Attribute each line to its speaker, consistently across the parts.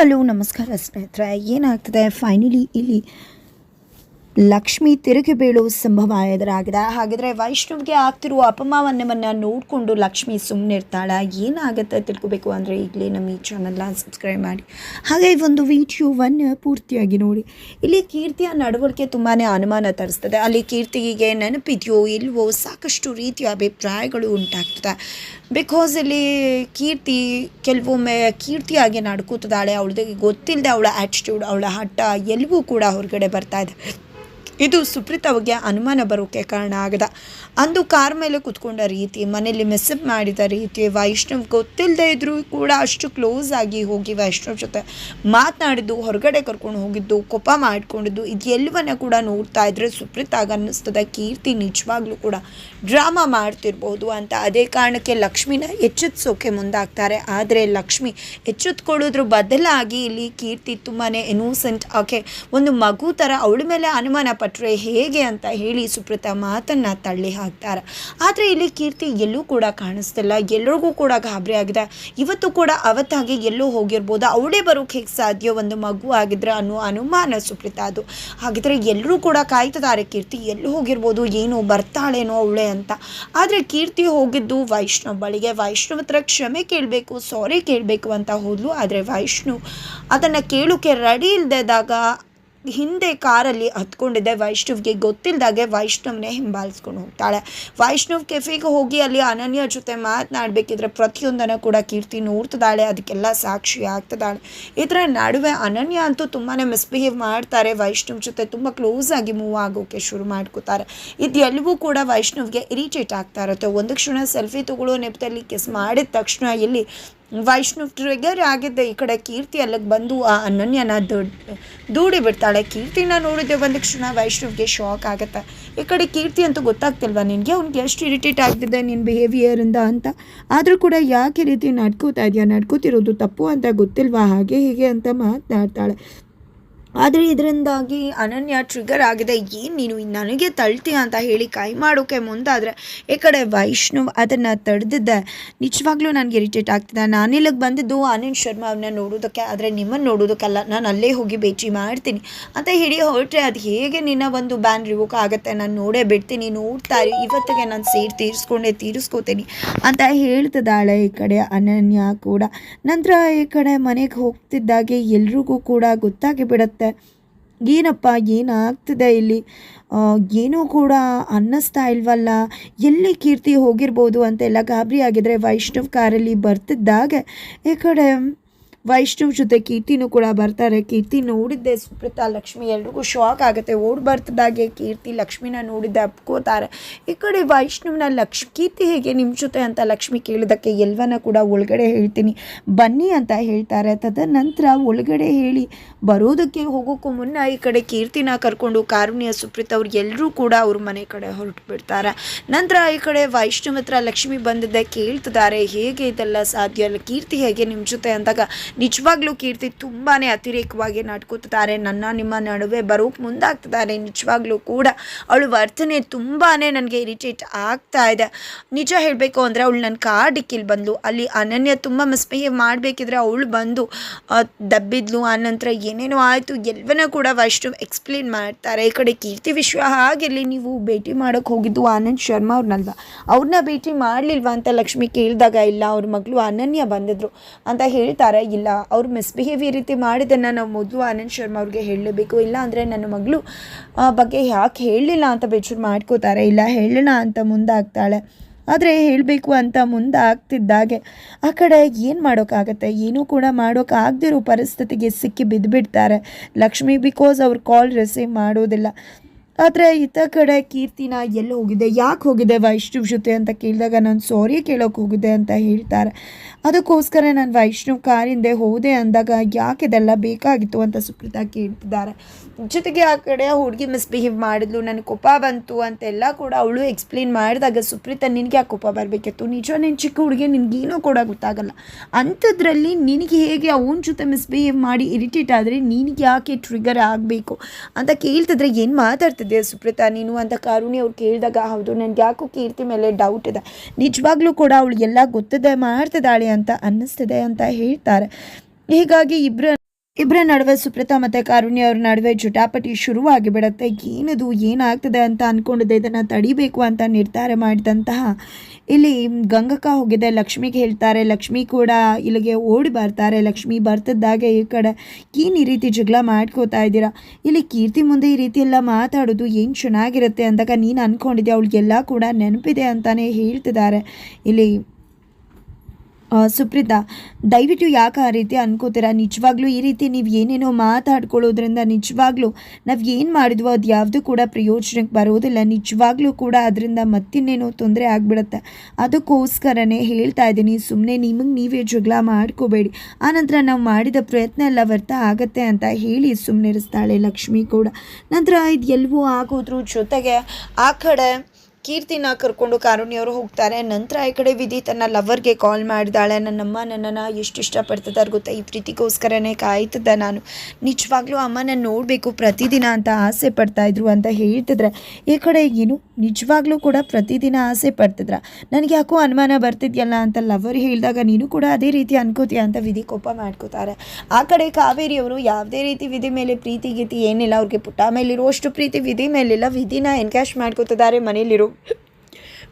Speaker 1: Hello ನಮಸ್ಕಾರ ಸ್ನೇಹಿತರೆ. ಏನಾಗ್ತದೆ? ಫೈನಲಿ ಇಲ್ಲಿ ಲಕ್ಷ್ಮಿ ತಿರುಗಿ ಬೀಳುವ ಸಂಭವ ಎದುರಾಗಿದೆ. ಹಾಗಿದ್ರೆ ವೈಷ್ಣವ್ಗೆ ಆಗ್ತಿರುವ ಅಪಮಾನವನ್ನು ನೋಡಿಕೊಂಡು ಲಕ್ಷ್ಮಿ ಸುಮ್ಮನೆ ಇರ್ತಾಳ. ಏನಾಗುತ್ತೆ ತಿಳ್ಕೊಬೇಕು ಅಂದರೆ ಈಗಲೇ ನಮ್ಮ ಈ ಚಾನಲ್ನ ಸಬ್ಸ್ಕ್ರೈಬ್ ಮಾಡಿ. ಹಾಗೆ ಒಂದು ವಿಡಿಯೋವನ್ನು ಪೂರ್ತಿಯಾಗಿ ನೋಡಿ. ಇಲ್ಲಿ ಕೀರ್ತಿಯ ನಡವಳಿಕೆ ತುಂಬಾ ಅನುಮಾನ ತರಿಸ್ತದೆ. ಅಲ್ಲಿ ಕೀರ್ತಿಗೆ ನೆನಪಿದೆಯೋ ಇಲ್ವೋ ಸಾಕಷ್ಟು ರೀತಿಯ ಅಭಿಪ್ರಾಯಗಳು ಉಂಟಾಗ್ತದೆ. ಬಿಕಾಸ್ ಇಲ್ಲಿ ಕೀರ್ತಿ ಕೆಲವೊಮ್ಮೆ ಕೀರ್ತಿಯಾಗಿ ನಡ್ಕೋತದಾಳೆ ಅವಳದಿಗೆ ಗೊತ್ತಿಲ್ಲದೆ ಅವಳ ಆ್ಯಟಿಟ್ಯೂಡ್ ಅವಳ ಹಠ ಎಲ್ಲವೂ ಕೂಡ ಹೊರಗಡೆ ಬರ್ತಾ ಇದೆ. ಇದು ಸುಪ್ರೀತವ್ಗೆ ಅನುಮಾನ ಬರೋಕ್ಕೆ ಕಾರಣ ಆಗದ. ಅಂದು ಕಾರ್ ಮೇಲೆ ಕುತ್ಕೊಂಡ ರೀತಿ, ಮನೆಯಲ್ಲಿ ಮಿಸ್ಅಪ್ ಮಾಡಿದ ರೀತಿ, ವೈಷ್ಣವ್ ಗೊತ್ತಿಲ್ಲದೆ ಇದ್ರೂ ಕೂಡ ಅಷ್ಟು ಕ್ಲೋಸ್ ಆಗಿ ಹೋಗಿ ವೈಷ್ಣವ್ ಜೊತೆ ಮಾತನಾಡಿದ್ದು, ಹೊರಗಡೆ ಕರ್ಕೊಂಡು ಹೋಗಿದ್ದು, ಕೋಪ ಮಾಡ್ಕೊಂಡಿದ್ದು ಇದೆಲ್ಲವನ್ನ ಕೂಡ ನೋಡ್ತಾ ಇದ್ರೆ ಸುಪ್ರೀತ್ ಆಗ ಅನ್ನಿಸ್ತದೆ. ಕೀರ್ತಿ ನಿಜವಾಗ್ಲೂ ಕೂಡ ಡ್ರಾಮಾ ಮಾಡ್ತಿರ್ಬೋದು ಅಂತ. ಅದೇ ಕಾರಣಕ್ಕೆ ಲಕ್ಷ್ಮಿನ ಎಚ್ಚೆತ್ಸೋಕೆ ಮುಂದಾಗ್ತಾರೆ. ಆದರೆ ಲಕ್ಷ್ಮಿ ಎಚ್ಚೆತ್ಕೊಳ್ಳೋದ್ರ ಬದಲಾಗಿ ಇಲ್ಲಿ ಕೀರ್ತಿ ತುಂಬಾ ಇನೋಸೆಂಟ್ ಆಕೆ. ಒಂದು ಮಗು ಥರ ಅವಳ ಮೇಲೆ ಅನುಮಾನ ಪಟ್ಟರೆ ಹೇಗೆ ಅಂತ ಹೇಳಿ ಸುಪ್ರೀತ ಮಾತನ್ನು ತಳ್ಳಿ ಹಾಕ್ತಾರೆ. ಆದರೆ ಇಲ್ಲಿ ಕೀರ್ತಿ ಎಲ್ಲೂ ಕೂಡ ಕಾಣಿಸ್ತಿಲ್ಲ. ಎಲ್ಲರಿಗೂ ಕೂಡ ಗಾಬರಿ ಆಗಿದೆ. ಇವತ್ತು ಕೂಡ ಅವತ್ತಾಗಿ ಎಲ್ಲೋ ಹೋಗಿರ್ಬೋದು. ಅವಳೇ ಬರೋಕೆ ಹೇಗೆ ಸಾಧ್ಯ? ಒಂದು ಮಗು ಆಗಿದ್ರೆ ಅನ್ನೋ ಅನುಮಾನ ಸುಪ್ರೀತ ಅದು. ಹಾಗಿದ್ರೆ ಎಲ್ಲರೂ ಕೂಡ ಕಾಯ್ತಿದ್ದಾರೆ. ಕೀರ್ತಿ ಎಲ್ಲೂ ಹೋಗಿರ್ಬೋದು? ಏನು ಬರ್ತಾಳೇನೋ ಅವಳೆ ಅಂತ. ಆದರೆ ಕೀರ್ತಿ ಹೋಗಿದ್ದು ವೈಷ್ಣವ್ ಬಳಿಗೆ. ವೈಷ್ಣವ್ ಹತ್ರ ಕ್ಷಮೆ ಕೇಳಬೇಕು ಸಾರಿ ಕೇಳಬೇಕು ಅಂತ ಹೋದ್ಲು. ಆದರೆ ವೈಷ್ಣು ಅದನ್ನು ಕೇಳೋಕ್ಕೆ ರೆಡಿ ಇಲ್ಲದಾಗ ಹಿಂದೆ ಕಾರಲ್ಲಿ ಹತ್ಕೊಂಡಿದ್ದೆ ವೈಷ್ಣವ್ಗೆ ಗೊತ್ತಿಲ್ಲದಾಗೆ ವೈಷ್ಣವ್ನೇ ಹಿಂಬಾಲಿಸ್ಕೊಂಡು ಹೋಗ್ತಾಳೆ. ವೈಷ್ಣವ್ ಕೆಫೆಗೆ ಹೋಗಿ ಅಲ್ಲಿ ಅನನ್ಯ ಜೊತೆ ಮಾತನಾಡಬೇಕಿದ್ರೆ ಪ್ರತಿಯೊಂದನ್ನು ಕೂಡ ಕೀರ್ತಿ ನೋಡ್ತಿದ್ದಾಳೆ, ಅದಕ್ಕೆಲ್ಲ ಸಾಕ್ಷಿ ಆಗ್ತಿದ್ದಾಳೆ. ಇದರ ನಡುವೆ ಅನನ್ಯ ಅಂತೂ ತುಂಬಾ ಮಿಸ್ಬಿಹೇವ್ ಮಾಡ್ತಾರೆ. ವೈಷ್ಣವ್ ಜೊತೆ ತುಂಬ ಕ್ಲೋಸ್ ಆಗಿ ಮೂವ್ ಆಗೋಕ್ಕೆ ಶುರು ಮಾಡ್ಕೋತಾರೆ. ಇದೆಲ್ಲವೂ ಕೂಡ ವೈಷ್ಣವ್ಗೆ ಇರಿಟೇಟ್ ಆಗ್ತಾ ಇರುತ್ತೆ. ಒಂದು ಕ್ಷಣ ಸೆಲ್ಫಿ ತಗೊಳ್ಳೋ ನೆಪದಲ್ಲಿ ಕಿಸ್ ಮಾಡಿದ ತಕ್ಷಣ ಇಲ್ಲಿ ವೈಷ್ಣವ್ ಟ್ರಿಗರ್ ಆಗಿದ್ದೆ ಈ ಕಡೆ ಕೀರ್ತಿ ಅಲ್ಲಿಗೆ ಬಂದು ಆ ಅನನ್ಯನ ದೂಡಿ ಬಿಡ್ತಾಳೆ. ಕೀರ್ತಿನ ನೋಡಿದೆ ಒಂದು ಕ್ಷಣ ವೈಷ್ಣವ್ಗೆ ಶಾಕ್ ಆಗುತ್ತೆ. ಈ ಕಡೆ ಕೀರ್ತಿ ಅಂತೂ ಗೊತ್ತಾಗ್ತಿಲ್ವಾ ನಿನಗೆ? ಅವ್ನಿಗೆ ಎಷ್ಟು ಇರಿಟೇಟ್ ಆಗ್ತಿದೆ ನಿನ್ನ ಬಿಹೇವಿಯರಿಂದ ಅಂತ. ಆದರೂ ಕೂಡ ಯಾಕೆ ರೀತಿ ನಡ್ಕೋತಾ ಇದೆಯಾ? ನಡ್ಕೋತಿರೋದು ತಪ್ಪು ಅಂತ ಗೊತ್ತಿಲ್ವಾ? ಹಾಗೆ ಹೀಗೆ ಅಂತ ಮಾತನಾಡ್ತಾಳೆ. ಆದರೆ ಇದರಿಂದಾಗಿ ಅನನ್ಯ ಟ್ರಿಗರ್ ಆಗಿದೆ. ಏನು ನೀನು ನನಗೆ ತಳ್ತೀಯ ಅಂತ ಹೇಳಿ ಕೈ ಮಾಡೋಕ್ಕೆ ಮುಂದಾದರೆ ಈ ಕಡೆ ವೈಷ್ಣವ್ ಅದನ್ನು ತಡೆದಿದ್ದೆ. ನಿಜವಾಗ್ಲೂ ನನಗೆ ಇರಿಟೇಟ್ ಆಗ್ತಿದೆ. ನಾನು ಇಲ್ಲಿಗೆ ಬಂದಿದ್ದು ಆನಂದ್ ಶರ್ಮಾ ಅವನ್ನ ನೋಡೋದಕ್ಕೆ, ಆದರೆ ನಿಮ್ಮನ್ನು ನೋಡೋದಕ್ಕಲ್ಲ. ನಾನು ಅಲ್ಲೇ ಹೋಗಿ ಭೇಟಿ ಮಾಡ್ತೀನಿ ಅಂತ ಹೇಳಿ ಹೊರಟ್ರೆ ಅದು ಹೇಗೆ ನಿನ್ನ ಒಂದು ಬ್ಯಾನ್ ರಿವೋಕ್ ಆಗುತ್ತೆ? ನಾನು ನೋಡೇ ಬಿಡ್ತೀನಿ, ನೋಡ್ತಾ ಇರಿ. ಇವತ್ತಿಗೆ ನಾನು ಸೇರಿ ತೀರಿಸ್ಕೊಂಡೆ, ತೀರಿಸ್ಕೋತೀನಿ ಅಂತ ಹೇಳ್ತಿದ್ದಾಳೆ ಈ ಕಡೆ ಅನನ್ಯ ಕೂಡ. ನಂತರ ಈ ಕಡೆ ಮನೆಗೆ ಹೋಗ್ತಿದ್ದಾಗೆ ಎಲ್ರಿಗೂ ಕೂಡ ಗೊತ್ತಾಗಿ ಬಿಡುತ್ತೆ ಏನಪ್ಪ, ಏನಾಗ್ತಿದೆ ಇಲ್ಲಿ? ಏನೂ ಕೂಡ ಅನ್ನಿಸ್ತಾ ಇಲ್ವಲ್ಲ? ಎಲ್ಲಿ ಕೀರ್ತಿ ಹೋಗಿರ್ಬೋದು ಅಂತೆಲ್ಲ ಗಾಬರಿ ಆಗಿದ್ರೆ ವೈಷ್ಣವ್ ಕಾರಲ್ಲಿ ಬರ್ತಿದ್ದಾಗ. ಈ ಕಡೆ ವೈಷ್ಣವ್ ಜೊತೆ ಕೀರ್ತಿನೂ ಕೂಡ ಬರ್ತಾರೆ. ಕೀರ್ತಿ ನೋಡಿದ್ದೆ. ಸುಪ್ರೀತಾ, ಲಕ್ಷ್ಮಿ ಎಲ್ರಿಗೂ ಶಾಕ್ ಆಗುತ್ತೆ. ಓಡ್ ಬರ್ತದಾಗೆ ಕೀರ್ತಿ ಲಕ್ಷ್ಮಿನ ನೋಡಿದ್ದೆ ಅಪ್ಕೋತಾರೆ ಈ ಕಡೆ ವೈಷ್ಣವ್ನ ಲಕ್ಷ್ ಕೀರ್ತಿ ಹೇಗೆ ನಿಮ್ಮ ಜೊತೆ ಅಂತ ಲಕ್ಷ್ಮಿ ಕೇಳಿದಕ್ಕೆ ಎಲ್ವನ ಕೂಡ ಒಳಗಡೆ ಹೇಳ್ತೀನಿ. ಬನ್ನಿ ಅಂತ ಹೇಳ್ತಾರೆ. ತದನಂತರ ಒಳಗಡೆ ಹೇಳಿ, ಬರೋದಕ್ಕೆ ಹೋಗೋಕ್ಕೂ ಮುನ್ನ ಈ ಕಡೆ ಕೀರ್ತಿನ ಕರ್ಕೊಂಡು ಕಾರುಣ್ಯ, ಸುಪ್ರೀತಾ ಅವ್ರು ಎಲ್ಲರೂ ಕೂಡ ಅವ್ರ ಮನೆ ಕಡೆ ಹೊರಟು ಬಿಡ್ತಾರೆ ನಂತರ ಈ ಕಡೆ ವೈಷ್ಣವ್ ಹತ್ರ ಲಕ್ಷ್ಮಿ ಬಂದಿದ್ದೆ, ಕೇಳ್ತಿದ್ದಾರೆ, ಹೇಗೆ ಇದೆಲ್ಲ ಸಾಧ್ಯ? ಅಲ್ಲ ಕೀರ್ತಿ ಹೇಗೆ ನಿಮ್ಮ ಜೊತೆ ಅಂದಾಗ ನಿಜವಾಗ್ಲೂ ಕೀರ್ತಿ ತುಂಬಾ ಅತಿರೇಕವಾಗಿ ನಡ್ಕೋತಿದ್ದಾರೆ. ನನ್ನ, ನಿಮ್ಮ ನಡುವೆ ಬರೋಕ್ಕೆ ಮುಂದಾಗ್ತಿದ್ದಾರೆ. ನಿಜವಾಗ್ಲೂ ಕೂಡ ಅವಳು ವರ್ತನೆ ತುಂಬಾ ನನಗೆ ಇರಿಟೇಟ್ ಆಗ್ತಾ ಇದೆ. ನಿಜ ಹೇಳಬೇಕು ಅಂದರೆ ಅವಳು ನನ್ನ ಕಾರ್ ಡಿಕ್ಕಿಲ್ ಬಂದಳು ಅಲ್ಲಿ ಅನನ್ಯ ತುಂಬ ಮಿಸ್ಬಿಹೇವ್ ಮಾಡಬೇಕಿದ್ರೆ ಅವಳು ಬಂದು ದಬ್ಬಿದ್ಲು. ಆನಂತರ ಏನೇನೋ ಆಯಿತು. ಎಲ್ಲವನ್ನ ಕೂಡ ವೈಷ್ಣವ್ ಎಕ್ಸ್ಪ್ಲೇನ್ ಮಾಡ್ತಾರೆ. ಈ ಕಡೆ ಕೀರ್ತಿ ವಿಶ್ವ ಹಾಗಿರಲಿ ನೀವು ಭೇಟಿ ಮಾಡೋಕ್ಕೆ ಹೋಗಿದ್ದು? ಆನಂದ್ ಶರ್ಮಾ ಅವ್ರನ್ನಲ್ವಾ? ಅವ್ರನ್ನ ಭೇಟಿ ಮಾಡಲಿಲ್ವಾ ಅಂತ ಲಕ್ಷ್ಮಿ ಕೇಳಿದಾಗ, ಇಲ್ಲ, ಅವ್ರ ಮಗಳು ಅನನ್ಯ ಬಂದಿದ್ರು ಅಂತ ಹೇಳ್ತಾರೆ. ಇಲ್ಲ ಅವ್ರು ಮಿಸ್ಬಿಹೇವ್ ಈ ರೀತಿ ಮಾಡಿದ್ದನ್ನು ನಾವು ಮೊದಲು ಆನಂದ್ ಶರ್ಮಾ ಅವ್ರಿಗೆ ಹೇಳಲೇಬೇಕು. ಇಲ್ಲ ಅಂದರೆ ನನ್ನ ಮಗಳು ಬಗ್ಗೆ ಯಾಕೆ ಹೇಳಲಿಲ್ಲ ಅಂತ ಬೇಜಾರು ಮಾಡ್ಕೋತಾರೆ. ಇಲ್ಲ ಹೇಳೋಣ ಅಂತ ಮುಂದಾಗ್ತಾಳೆ. ಆದರೆ ಹೇಳಬೇಕು ಅಂತ ಮುಂದೆ ಆಗ್ತಿದ್ದಾಗೆ ಆ ಕಡೆ ಏನು ಮಾಡೋಕ್ಕಾಗತ್ತೆ? ಏನೂ ಕೂಡ ಮಾಡೋಕ್ಕಾಗದಿರೋ ಪರಿಸ್ಥಿತಿಗೆ ಸಿಕ್ಕಿ ಬಿದ್ದುಬಿಡ್ತಾರೆ ಲಕ್ಷ್ಮಿ ಬಿಕಾಸ್ ಅವ್ರು ಕಾಲ್ ರಿಸೀವ್ ಮಾಡೋದಿಲ್ಲ. ಆದರೆ ಇತ್ತ ಕಡೆ ಕೀರ್ತಿನ ಎಲ್ಲಿ ಹೋಗಿದೆ, ಯಾಕೆ ಹೋಗಿದೆ, ವೈಷ್ಣವ್ ಜೊತೆ ಅಂತ ಕೇಳಿದಾಗ ನಾನು ಸಾರಿ ಕೇಳೋಕೆ ಹೋಗಿದೆ ಅಂತ ಹೇಳ್ತಾರೆ. ಅದಕ್ಕೋಸ್ಕರ ನಾನು ವೈಷ್ಣವ್ ಕಾರಿಂದೆ ಹೋದೆ ಅಂದಾಗ ಯಾಕೆ ಇದೆಲ್ಲ ಬೇಕಾಗಿತ್ತು ಅಂತ ಸುಪ್ರೀತಾ ಕೇಳ್ತಿದ್ದಾರೆ. ಜೊತೆಗೆ ಆ ಕಡೆ ಹುಡುಗಿ ಮಿಸ್ಬಿಹೇವ್ ಮಾಡಿದ್ಲು ನನಗೆ ಕೋಪ ಬಂತು ಅಂತೆಲ್ಲ ಕೂಡ ಅವಳು ಎಕ್ಸ್ಪ್ಲೇನ್ ಮಾಡಿದಾಗ ಸುಪ್ರೀತಾ, ನಿನಗೆ ಯಾಕೆ ಕೋಪ ಬರಬೇಕಿತ್ತು? ನಿಜ ನೀನು ಚಿಕ್ಕ ಹುಡುಗಿ ನಿನಗೇನೂ ಕೂಡ ಗೊತ್ತಾಗಲ್ಲ. ಅಂಥದ್ರಲ್ಲಿ ನಿನಗೆ ಹೇಗೆ ಅವನ ಜೊತೆ ಮಿಸ್ಬಿಹೇವ್ ಮಾಡಿ ಇರಿಟೇಟ್ ಆದರೆ ನಿನಗೆ ಯಾಕೆ ಟ್ರಿಗರ್ ಆಗಬೇಕು? ಅಂತ ಕೇಳ್ತಿದ್ರೆ ಏನು ಮಾತಾಡ್ತಿದ್ದೆ ಸುಪ್ರೀತಾ. ನೀನು ಅಂತ ಕಾರುಣಿ ಅವ್ರು ಕೇಳಿದಾಗ, ಹೌದು ನನಗೆ ಯಾಕೋ ಕೀರ್ತಿ ಮೇಲೆ ಡೌಟ್ ಇದೆ. ನಿಜವಾಗ್ಲೂ ಕೂಡ ಅವಳು ಎಲ್ಲ ಗೊತ್ತಿದೆ, ಮಾಡ್ತಿದ್ದಾಳೆ ಅಂತ ಅನ್ನಿಸ್ತಿದೆ ಅಂತ ಹೇಳ್ತಾರೆ. ಹೀಗಾಗಿ ಇಬ್ಬರ ಇಬ್ಬರ ನಡುವೆ ಸುಪ್ರತಾ ಮತ್ತು ಕಾರುಣ್ಯ ಅವ್ರ ನಡುವೆ ಜಟಾಪಟಿ ಶುರುವಾಗಿ ಬಿಡುತ್ತೆ ಏನದು, ಏನಾಗ್ತದೆ ಅಂತ ಅಂದ್ಕೊಂಡಿದ್ದೆ ಇದನ್ನು ತಡಿಬೇಕು ಅಂತ ನಿರ್ಧಾರ ಮಾಡಿದಂತಹ ಇಲ್ಲಿ ಗಂಗಕ್ಕ ಹೋಗಿದೆ, ಲಕ್ಷ್ಮಿಗೆ ಹೇಳ್ತಾರೆ, ಲಕ್ಷ್ಮಿ ಕೂಡ ಇಲ್ಲಿಗೆ ಓಡಿ ಬರ್ತಾರೆ, ಲಕ್ಷ್ಮಿ ಬರ್ತಿದ್ದಾಗೆ ಈ ಕಡೆ. ಏನು ಈ ರೀತಿ ಜಗಳ ಮಾಡ್ಕೋತಾ ಇದ್ದೀರಾ? ಇಲ್ಲಿ ಕೀರ್ತಿ ಮುಂದೆ ಈ ರೀತಿ ಎಲ್ಲ ಮಾತಾಡೋದು ಏನು ಚೆನ್ನಾಗಿರುತ್ತೆ ಅಂದಾಗ ನೀನು ಅಂದ್ಕೊಂಡಿದ್ದೆ ಅವಳಿಗೆಲ್ಲ ಕೂಡ ನೆನಪಿದೆ ಅಂತಲೇ ಹೇಳ್ತಿದ್ದಾರೆ. ಇಲ್ಲಿ ಸುಪ್ರೀತಾ, ದಯವಿಟ್ಟು ಯಾಕೆ ಆ ರೀತಿ ಅನ್ಕೋತೀರಾ? ನಿಜವಾಗ್ಲೂ ಈ ರೀತಿ ನೀವು ಏನೇನೋ ಮಾತಾಡ್ಕೊಳ್ಳೋದ್ರಿಂದ ನಿಜವಾಗ್ಲೂ ನಾವು ಏನು ಮಾಡಿದ್ವೋ ಅದು ಯಾವುದು ಕೂಡ ಪ್ರಯೋಜನಕ್ಕೆ ಬರೋದಿಲ್ಲ. ನಿಜವಾಗ್ಲೂ ಕೂಡ ಅದರಿಂದ ಮತ್ತಿನ್ನೇನೋ ತೊಂದರೆ ಆಗಿಬಿಡುತ್ತೆ. ಅದಕ್ಕೋಸ್ಕರನೇ ಹೇಳ್ತಾ ಇದ್ದೀನಿ ಸುಮ್ಮನೆ ನಿಮಗೆ ನೀವೇ ಜಗಳ ಮಾಡ್ಕೋಬೇಡಿ. ಆನಂತರ ನಾವು ಮಾಡಿದ ಪ್ರಯತ್ನ ಎಲ್ಲ ವ್ಯರ್ಥ ಆಗುತ್ತೆ ಅಂತ ಹೇಳಿ ಸುಮ್ಮನೆ ಸುಮ್ಮನಿರಿಸ್ತಾಳೆ ಲಕ್ಷ್ಮಿ ಕೂಡ. ನಂತರ ಇದು ಎಲ್ಲವೂ ಆಗೋದ್ರ ಜೊತೆಗೆ ಆ ಕಡೆ ಕೀರ್ತಿನ ಕರ್ಕೊಂಡು ಕಾರುಣ್ಯವರು ಹೋಗ್ತಾರೆ. ನಂತರ ಈ ಕಡೆ ವಿಧಿ ತನ್ನ ಲವರ್ಗೆ ಕಾಲ್ ಮಾಡಿದಾಳೆ. ನನ್ನಮ್ಮ ನನ್ನನ್ನು ಎಷ್ಟು ಇಷ್ಟಪಡ್ತಿದ್ದಾರೆ ಗೊತ್ತಾ? ಈ ಪ್ರೀತಿಗೋಸ್ಕರನೇ ಕಾಯ್ತಿದ್ದೆ ನಾನು. ನಿಜವಾಗ್ಲೂ ಅಮ್ಮನ ನೋಡಬೇಕು, ಪ್ರತಿದಿನ ಅಂತ ಆಸೆ ಪಡ್ತಾ ಇದ್ರು ಅಂತ ಹೇಳ್ತಿದ್ರೆ, ಈ ಕಡೆ ಏನು ನಿಜವಾಗ್ಲೂ ಕೂಡ ಪ್ರತಿದಿನ ಆಸೆ ಪಡ್ತಿದ್ರ. ನನಗೆ ಯಾಕೋ ಅನುಮಾನ ಬರ್ತಿದ್ಯಲ್ಲ ಅಂತ ಲವರ್ ಹೇಳಿದಾಗ ನೀನು ಕೂಡ ಅದೇ ರೀತಿ ಅನ್ಕೋತೀಯ ಅಂತ ವಿಧಿ ಕೋಪ ಮಾಡ್ಕೋತಾರೆ. ಆ ಕಡೆ ಕಾವೇರಿಯವರು ಯಾವುದೇ ರೀತಿ ವಿಧಿ ಮೇಲೆ ಪ್ರೀತಿ ಗೀತಿ ಏನಿಲ್ಲ, ಅವ್ರಿಗೆ ಪುಟ್ಟ ಮೇಲಿರುವಷ್ಟು ಪ್ರೀತಿ ವಿಧಿ ಮೇಲಿಲ್ಲ, ವಿಧಿನ ಎನ್ಕ್ಯಾಶ್ ಮಾಡ್ಕೋತಿದ್ದಾರೆ ಮನೇಲಿರೋ.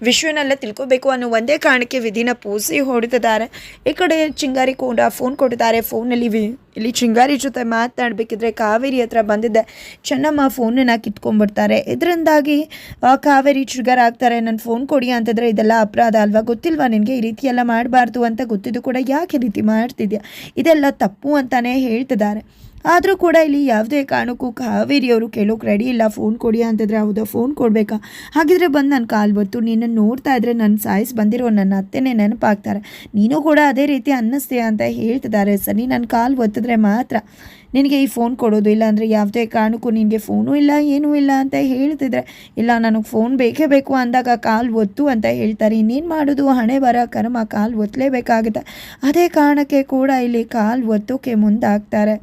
Speaker 1: ವಿಶ್ವನೆಲ್ಲ ತಿಳ್ಕೊಬೇಕು ಅನ್ನೋ ಒಂದೇ ಕಾರಣಕ್ಕೆ ವಿಧಿನ ಪೂಸಿ ಹೊಡಿತಿದ್ದಾರೆ. ಈ ಕಡೆ ಚಿಂಗಾರಿ ಕೂಡ ಫೋನ್ ಕೊಟ್ಟಿದ್ದಾರೆ ಫೋನಲ್ಲಿ ವಿ ಇಲ್ಲಿ ಶೃಂಗಾರಿ ಜೊತೆ ಮಾತನಾಡಬೇಕಿದ್ರೆ ಕಾವೇರಿ ಹತ್ರ ಬಂದಿದ್ದೆ. ಚೆನ್ನಮ್ಮ ಫೋನನ್ನು ಕಿತ್ಕೊಂಡ್ಬಿಡ್ತಾರೆ. ಇದರಿಂದಾಗಿ ಕಾವೇರಿ ಶೃಂಗಾರ ಆಗ್ತಾರೆ. ನನ್ನ ಫೋನ್ ಕೊಡಿ ಅಂತಂದರೆ ಇದೆಲ್ಲ ಅಪರಾಧ ಅಲ್ವಾ? ಗೊತ್ತಿಲ್ವಾ ನಿನಗೆ? ಈ ರೀತಿ ಎಲ್ಲ ಮಾಡಬಾರ್ದು ಅಂತ ಗೊತ್ತಿದ್ದು ಕೂಡ ಯಾಕೆ ರೀತಿ ಮಾಡ್ತಿದ್ಯಾ? ಇದೆಲ್ಲ ತಪ್ಪು ಅಂತಲೇ ಹೇಳ್ತಿದ್ದಾರೆ. ಆದರೂ ಕೂಡ ಇಲ್ಲಿ ಯಾವುದೇ ಕಾರಣಕ್ಕೂ ಕಾವೇರಿಯವರು ಕೇಳೋಕೆ ರೆಡಿ ಇಲ್ಲ. ಫೋನ್ ಕೊಡಿ ಅಂತಂದರೆ ಹೌದಾ ಫೋನ್ ಕೊಡಬೇಕಾ? ಹಾಗಿದ್ರೆ ಬಂದು ನನ್ನ ಕಾಲು ಬತ್ತು ನಿನ್ನನ್ನು ನೋಡ್ತಾ ಇದ್ರೆ ನನ್ನ ಸಾಯಿಸ್ ಬಂದಿರೋ ನನ್ನ ಅತ್ತೆನೇ ನೆನಪಾಗ್ತಾರೆ. ನೀನು ಕೂಡ ಅದೇ ರೀತಿ ಅನ್ನಿಸ್ತೀಯ ಅಂತ ಹೇಳ್ತಿದ್ದಾರೆ ಸರಿ ನನ್ನ ಕಾಲ್ ಒತ್ತಿದ್ರೆ ಮಾತ್ರ ನಿನಗೆ ಈ ಫೋನ್ ಕೊಡೋದು ಇಲ್ಲ ಅಂದರೆ ಯಾವುದೇ ಕಾರಣಕ್ಕೂ ನಿನಗೆ ಫೋನು ಇಲ್ಲ, ಏನೂ ಇಲ್ಲ ಅಂತ ಹೇಳ್ತಿದ್ರೆ, ಇಲ್ಲ ನನಗೆ ಫೋನ್ ಬೇಕೇ ಬೇಕು ಅಂದಾಗ ಕಾಲು ಒತ್ತು ಅಂತ ಹೇಳ್ತಾರೆ. ಇನ್ನೇನು ಮಾಡೋದು? ಹಣೆ ಬರ ಕರ್ಮ, ಕಾಲು ಒತ್ತಲೇಬೇಕಾಗುತ್ತೆ ಅದೇ ಕಾರಣಕ್ಕೆ ಕೂಡ ಇಲ್ಲಿ ಕಾಲು ಒತ್ತೋಕೆ ಮುಂದಾಗ್ತಾರೆ.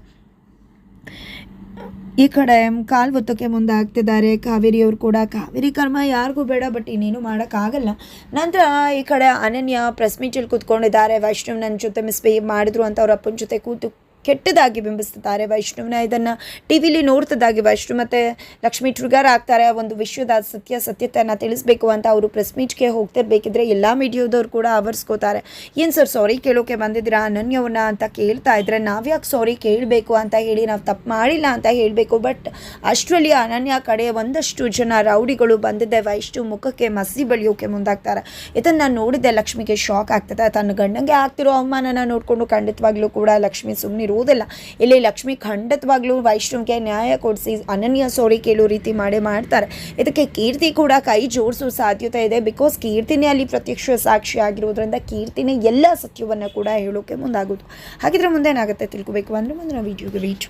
Speaker 1: ಈ ಕಡೆ ಕಾಲು ಒತ್ತೋಕೆ ಮುಂದೆ ಆಗ್ತಿದ್ದಾರೆ ಕಾವೇರಿಯವರು ಕೂಡ, ಕಾವೇರಿ ಕರ್ಮ ಯಾರಿಗೂ ಬೇಡ, ಬಟ್ ಇನ್ನೇನು ಮಾಡೋಕ್ಕಾಗಲ್ಲ. ನಂತರ ಈ ಕಡೆ ಅನನ್ಯ ಪ್ರೆಸ್ ಮೀಟಲ್ಲಿ ಕೂತ್ಕೊಂಡಿದ್ದಾರೆ. ವೈಷ್ಣವ್ ನನ್ನ ಜೊತೆ ಮಿಸ್ಬಿಹೇವ್ ಮಾಡಿದ್ರು ಅಂತ ಅವ್ರ ಅಪ್ಪನ ಜೊತೆ ಕೂತು ಕೆಟ್ಟದಾಗಿ ಬಿಂಬಿಸ್ತಿದ್ದಾರೆ ವೈಷ್ಣುವಿನ. ಇದನ್ನು ಟಿ ವಿಲಿ ನೋಡ್ತಿದ್ದಾಗಿ ವೈಷ್ಣು ಮತ್ತು ಲಕ್ಷ್ಮಿ ಟ್ರಿಗರ್ ಆಗ್ತಾರೆ. ಒಂದು ವಿಶ್ವದ ಸತ್ಯ ಸತ್ಯತೆಯನ್ನು ತಿಳಿಸ್ಬೇಕು ಅಂತ ಅವರು ಪ್ರೆಸ್ ಮೀಟ್ಗೆ ಹೋಗ್ತಿರ್ಬೇಕಿದ್ರೆ ಎಲ್ಲ ಮೀಡಿಯಾದವ್ರು ಕೂಡ ಆವರಿಸ್ಕೋತಾರೆ. ಏನು ಸರ್ ಸಾರಿ ಕೇಳೋಕೆ ಬಂದಿದ್ದೀರಾ? ಅನನ್ಯವ್ರನ್ನ ಅಂತ ಕೇಳ್ತಾ ಇದ್ರೆ ನಾವ್ಯಾಕೆ ಸಾರಿ ಕೇಳಬೇಕು ಅಂತ ಹೇಳಿ ನಾವು ತಪ್ಪು ಮಾಡಿಲ್ಲ ಅಂತ ಹೇಳಬೇಕು. ಬಟ್ ಅಷ್ಟರಲ್ಲಿ ಅನನ್ಯ ಕಡೆ ಒಂದಷ್ಟು ಜನ ರೌಡಿಗಳು ಬಂದಿದ್ದೆ ವೈಷ್ಣು ಮುಖಕ್ಕೆ ಮಸಿ ಬಳಿಯೋಕೆ ಮುಂದಾಗ್ತಾರೆ. ಇದನ್ನು ನೋಡಿದ್ದೆ ಲಕ್ಷ್ಮಿಗೆ ಶಾಕ್ ಆಗ್ತದೆ. ತನ್ನ ಗಂಡಂಗೆ ಆಗ್ತಿರೋ ಅವಮಾನನ ನೋಡಿಕೊಂಡು ಖಂಡಿತವಾಗ್ಲೂ ಕೂಡ ಲಕ್ಷ್ಮಿ ಸುಮ್ಮನಿರುವುದಿಲ್ಲ ಇಲ್ಲಿ ಲಕ್ಷ್ಮಿ ಖಂಡಿತವಾಗ್ಲೂ ವೈಷ್ಣವ್ಗೆ ನ್ಯಾಯ ಕೊಡಿಸಿ ಅನನ್ಯ ಸೋರಿ ಕೇಳೋ ರೀತಿ ಮಾಡಿ ಮಾಡ್ತಾರೆ. ಇದಕ್ಕೆ ಕೀರ್ತಿ ಕೂಡ ಕೈ ಜೋಡಿಸೋ ಸಾಧ್ಯತೆ ಇದೆ. ಬಿಕಾಸ್ ಕೀರ್ತಿನೇ ಅಲ್ಲಿ ಪ್ರತ್ಯಕ್ಷ ಸಾಕ್ಷಿ ಆಗಿರುವುದರಿಂದ ಕೀರ್ತಿನೇ ಎಲ್ಲ ಸತ್ಯವನ್ನು ಕೂಡ ಹೇಳೋಕೆ ಮುಂದಾಗೋದು. ಹಾಗಿದ್ರೆ ಮುಂದೇನಾಗುತ್ತೆ ತಿಳ್ಕೊಬೇಕು ಅಂದರೆ ಮುಂದಿನ ವೀಡಿಯೋಗೆ ರೀಚ್